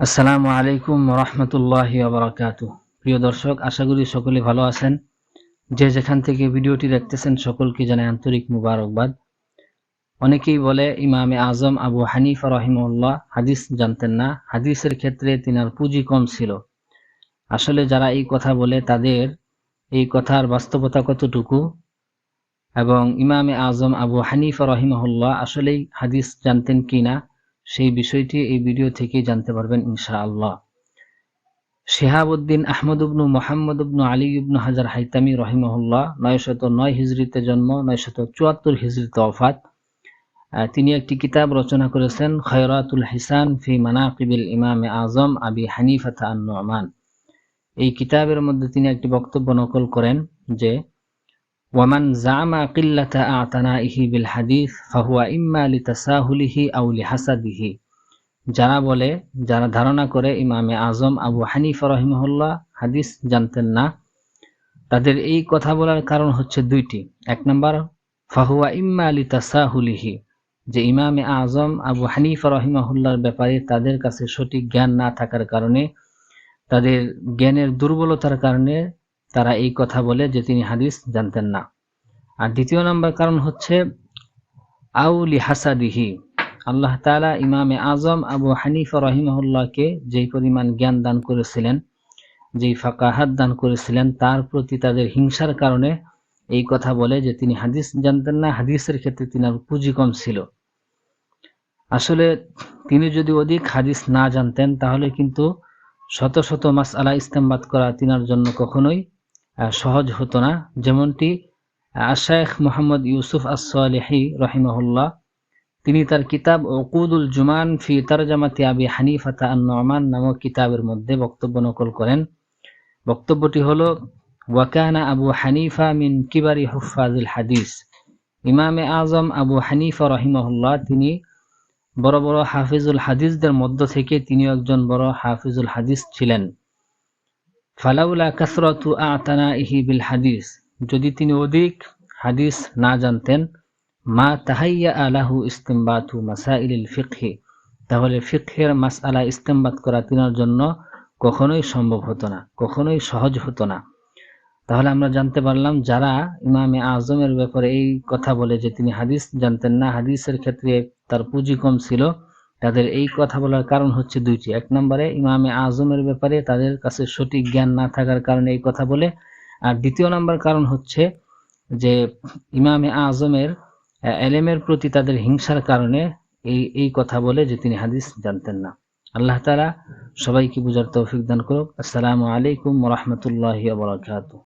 আসসালামু আলাইকুম রহমতুল্লাহ বারাকাত প্রিয় দর্শক, আশা করি সকলে ভালো আছেন। যে যেখান থেকে ভিডিওটি দেখতেছেন, সকলকে জানাই আন্তরিক মুবারকবাদ। অনেকেই বলে, ইমামে আজম আবু হানিফা রহিমউল্লাহ হাদিস জানতেন না। হাদিসের ক্ষেত্রে তিনার পুঁজি কম ছিল। আসলে যারা এই কথা বলে, তাদের এই কথার বাস্তবতা কতটুকু? এবং ইমামে আজম আবু হানিফা রহিমহুল্লাহ আসলেই হাদিস জানতেন কিনা? সেই বিষয়টি এই ভিডিও থেকে জানতে পারবেন, ইনশাআল্লাহ। শেহাবুদ্দিন আহমদ উবনু মোহাম্মদ উবনু আলী ইবনু হাজার হাইতামি রহিমহুল্লাহ, নয়শত নয় হিজড়িতে জন্ম, নয়শত চুয়াত্তর হিজড়িতে অফাত তিনি একটি কিতাব রচনা করেছেন, খয়রাতুল হিসান ফি মানাকিবিল ইমাম আজম আবি হানিফাতা আন এই কিতাবের মধ্যে তিনি একটি বক্তব্য নকল করেন যে জামা কিল্লাতা আতানাইহি বিল হাদিস ফাহুয়া ইম্মা লিতাসাহুলিহি আও লিহাসাদিহি যারা বলে, যারা ধারণা করে, ইমামে আজম আবু হানিফা রহিমহুল্লাহ হাদিস জানতেন না, তাদের এই কথা বলার কারণ হচ্ছে দুইটি। এক নম্বর, ফাহুয়া ইম্মা লিতাসাহুলিহি, যে ইমামে আজম আবু হানিফা রহিমাহুল্লার ব্যাপারে তাদের কাছে সঠিক জ্ঞান না থাকার কারণে, তাদের জ্ঞানের দুর্বলতার কারণে তারা এই কথা বলে যে তিনি হাদিস জানতেন না। আর দ্বিতীয় নম্বর কারণ হচ্ছে আউলি হাসাদিহি, আল্লাহ তালা ইমামে আজম আবু হানিফা রহিমহুল্লাহকে যেই পরিমাণ জ্ঞান দান করেছিলেন, যেই ফাঁকাহাত দান করেছিলেন, তার প্রতি তাদের হিংসার কারণে এই কথা বলে যে তিনি হাদিস জানতেন না, হাদিসের ক্ষেত্রে তিনার পুঁজি কম ছিল। আসলে তিনি যদি অধিক হাদিস না জানতেন, তাহলে কিন্তু শত শত মাস আলা ইস্তেমবাদ করা তিনার জন্য কখনোই সহজ হতো না। যেমনটি আশায়েখ মোহাম্মদ ইউসুফ আসলেহি রহিমহুল্লাহ, তিনি তার কিতাব ওকুদুল জুমান ফি তারজামাতি আবি হানিফাতা আন্নমান নামক কিতাবের মধ্যে বক্তব্য নকল করেন। বক্তব্যটি হলো, ওয়াকানা আবু হানিফা মিন কিবারি হুফাজুল হাদিস। ইমামে আজম আবু হানিফা রহিমহুল্লাহ তিনি বড় বড় হাফিজুল হাদিসদের মধ্য থেকে তিনি একজন বড় হাফিজুল হাদিস ছিলেন। ফালাউলা কাসরতু আতানা ইহি বিল হাদিস। যদি তিনি অধিক হাদিস না জানতেন, মা তাহাইয়া আলাহু ইস্তেমবাতু মাসাইল ফিকহি। তাহলে ফিকহের মাস আলা ইস্তেমবাদ করা তিনার জন্য কখনোই সম্ভব হতো না, কখনোই সহজ হতো না। তাহলে আমরা জানতে পারলাম, যারা ইমামে আজমের ব্যাপারে এই কথা বলে যে তিনি হাদিস জানতেন না, হাদিসের ক্ষেত্রে তার পুঁজি কম ছিল তাদের এই কথা বলার কারণ হচ্ছে দুইটি। এক নম্বরে, ইমামে আজমের ব্যাপারে তাদের কাছে সঠিক জ্ঞান না থাকার কারণে এই কথা বলে। আর দ্বিতীয় নম্বর কারণ হচ্ছে যে, ইমামে আজমের এলেমের প্রতি তাদের হিংসার কারণে এই এই কথা বলে যে তিনি হাদিস জানতেন না। আল্লাহ তালা সবাইকে বুঝার তৌফিক দান করুক। আসসালামু আলাইকুম রহমতুল্লাহ বরকাত